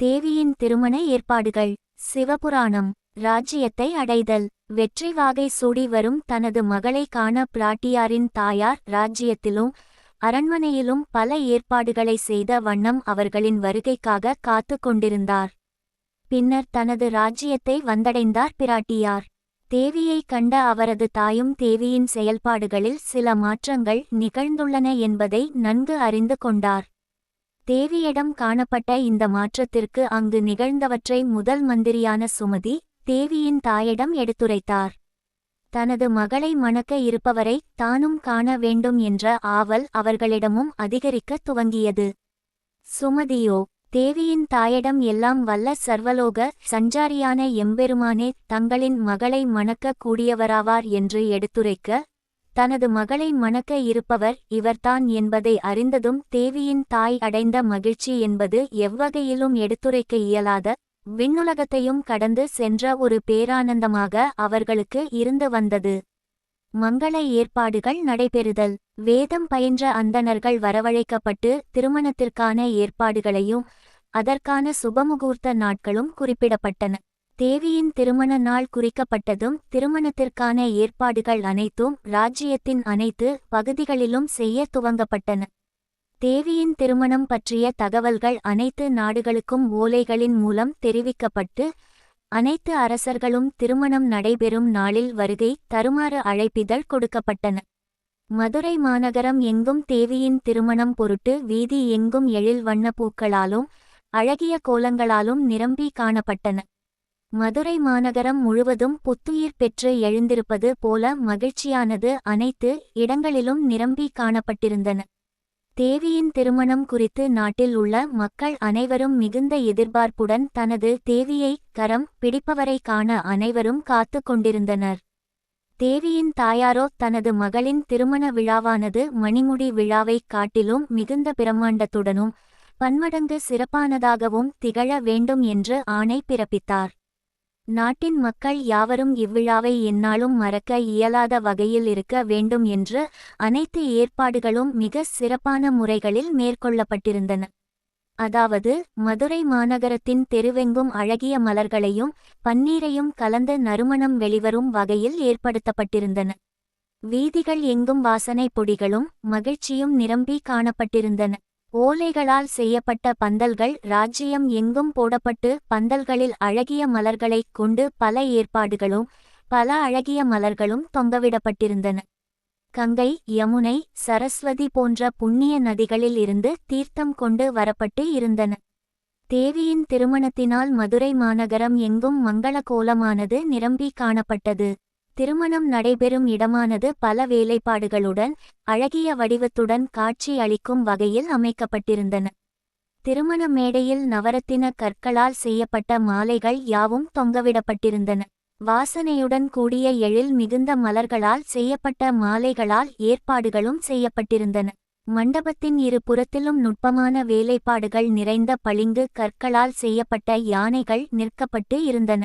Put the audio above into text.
தேவியின் திருமண ஏற்பாடுகள் சிவபுராணம் ராஜ்யத்தை அடைதல் வெற்றி வாகை சூடி வரும் தனது மகளை காண பிராட்டியாரின் தாயார் ராஜ்யத்திலும் அரண்மனையிலும் பல ஏற்பாடுகளை செய்த வண்ணம் அவர்களின் வருகைக்காக காத்து கொண்டிருந்தார். பின்னர் தனது ராஜ்யத்தை வந்தடைந்தார் பிராட்டியார். தேவியை கண்ட அவரது தாயும் தேவியின் செயல்பாடுகளில் சில மாற்றங்கள் நிகழ்ந்துள்ளன என்பதை நன்கு அறிந்து கொண்டார். தேவியிடம் காணப்பட்ட இந்த மாற்றத்திற்கு அங்கு நிகழ்ந்தவற்றை முதல் மந்திரியான சுமதி தேவியின் தாயிடம் எடுத்துரைத்தார். தனது மகளை மணக்க இருப்பவரை தானும் காண வேண்டும் என்ற ஆவல் அவர்களிடமும் அதிகரிக்கத் துவங்கியது. சுமதியோ தேவியின் தாயிடம் எல்லாம் வல்ல சர்வலோக சஞ்சாரியான எம்பெருமானே தங்களின் மகளை மணக்க கூடியவராவார் என்று எடுத்துரைக்க தனது மகளை மணக்க இருப்பவர் இவர்தான் என்பதை அறிந்ததும் தேவியின் தாய் அடைந்த மகிழ்ச்சி என்பது எவ்வகையிலும் எடுத்துரைக்க இயலாத விண்ணுலகத்தையும் கடந்து சென்ற ஒரு பேரானந்தமாக அவர்களுக்கு இருந்து வந்தது. மங்கள ஏற்பாடுகள் நடைபெறுதல். வேதம் பயின்ற அந்தணர்கள் வரவழைக்கப்பட்டு திருமணத்திற்கான ஏற்பாடுகளையும் அதற்கான சுபமுகூர்த்த நாட்களும் குறிப்பிடப்பட்டன. தேவியின் திருமண நாள் குறிக்கப்பட்டதும் திருமணத்திற்கான ஏற்பாடுகள் அனைத்தும் ராஜ்யத்தின் அனைத்து பகுதிகளிலும் செய்ய துவங்கப்பட்டன. தேவியின் திருமணம் பற்றிய தகவல்கள் அனைத்து நாடுகளுக்கும் ஓலைகளின் மூலம் தெரிவிக்கப்பட்டு அனைத்து அரசர்களும் திருமணம் நடைபெறும் நாளில் வருகை தருமாறு அழைப்பிதழ் கொடுக்கப்பட்டன. மதுரை மாநகரம் எங்கும் தேவியின் திருமணம் பொருட்டு வீதி எங்கும் எழில் வண்ண பூக்களாலும் அழகிய கோலங்களாலும் நிரம்பி காணப்பட்டன. மதுரை மாநகரம் முழுவதும் புத்துயிர் பெற்று எழுந்திருப்பது போல மகிழ்ச்சியானது அனைத்து இடங்களிலும் நிரம்பி காணப்பட்டிருந்தன. தேவியின் திருமணம் குறித்து நாட்டில் உள்ள மக்கள் அனைவரும் மிகுந்த எதிர்பார்ப்புடன் தனது தேவியை கரம் பிடிப்பவரை காண அனைவரும் காத்து கொண்டிருந்தனர். தேவியின் தாயாரோ தனது மகளின் திருமண விழாவானது மணிமுடி விழாவைக் காட்டிலும் மிகுந்த பிரம்மாண்டத்துடனும் பன்மடங்கு சிறப்பானதாகவும் திகழ வேண்டும் என்று ஆணை பிறப்பித்தார். நாட்டின் மக்கள் யாவரும் இவ்விழாவை எந்நாளும் மறக்க இயலாத வகையில் இருக்க வேண்டும் என்று அனைத்து ஏற்பாடுகளும் மிக சிறப்பான முறைகளில் மேற்கொள்ளப்பட்டிருந்தன. அதாவது மதுரை மாநகரத்தின் தெருவெங்கும் அழகிய மலர்களையும் பன்னீரையும் கலந்த நறுமணம் வெளிவரும் வகையில் ஏற்படுத்தப்பட்டிருந்தன. வீதிகள் எங்கும் வாசனை பொடிகளும் மகிழ்ச்சியும் நிரம்பி காணப்பட்டிருந்தன. ஓலைகளால் செய்யப்பட்ட பந்தல்கள் ராஜ்யம் எங்கும் போடப்பட்டு பந்தல்களில் அழகிய மலர்களைக் கொண்டு பல ஏற்பாடுகளும் பல அழகிய மலர்களும் தொங்கவிடப்பட்டிருந்தன. கங்கை யமுனை சரஸ்வதி போன்ற புண்ணிய நதிகளில் இருந்து தீர்த்தம் கொண்டு வரப்பட்டு இருந்தன. தேவியின் திருமணத்தினால் மதுரை மாநகரம் எங்கும் மங்கள கோலமானது நிரம்பி காணப்பட்டது. திருமணம் நடைபெறும் இடமானது பல வேலைப்பாடுகளுடன் அழகிய வடிவத்துடன் காட்சி அளிக்கும் வகையில் அமைக்கப்பட்டிருந்தன. திருமண மேடையில் நவரத்தின கற்களால் செய்யப்பட்ட மாலைகள் யாவும் தொங்கவிடப்பட்டிருந்தன. வாசனையுடன் கூடிய எழில் மிகுந்த மலர்களால் செய்யப்பட்ட மாலைகளால் ஏற்பாடுகளும் செய்யப்பட்டிருந்தன. மண்டபத்தின் இரு புறத்திலும் நுட்பமான வேலைப்பாடுகள் நிறைந்த பளிங்கு கற்களால் செய்யப்பட்ட யானைகள் நிற்கப்பட்டு இருந்தன.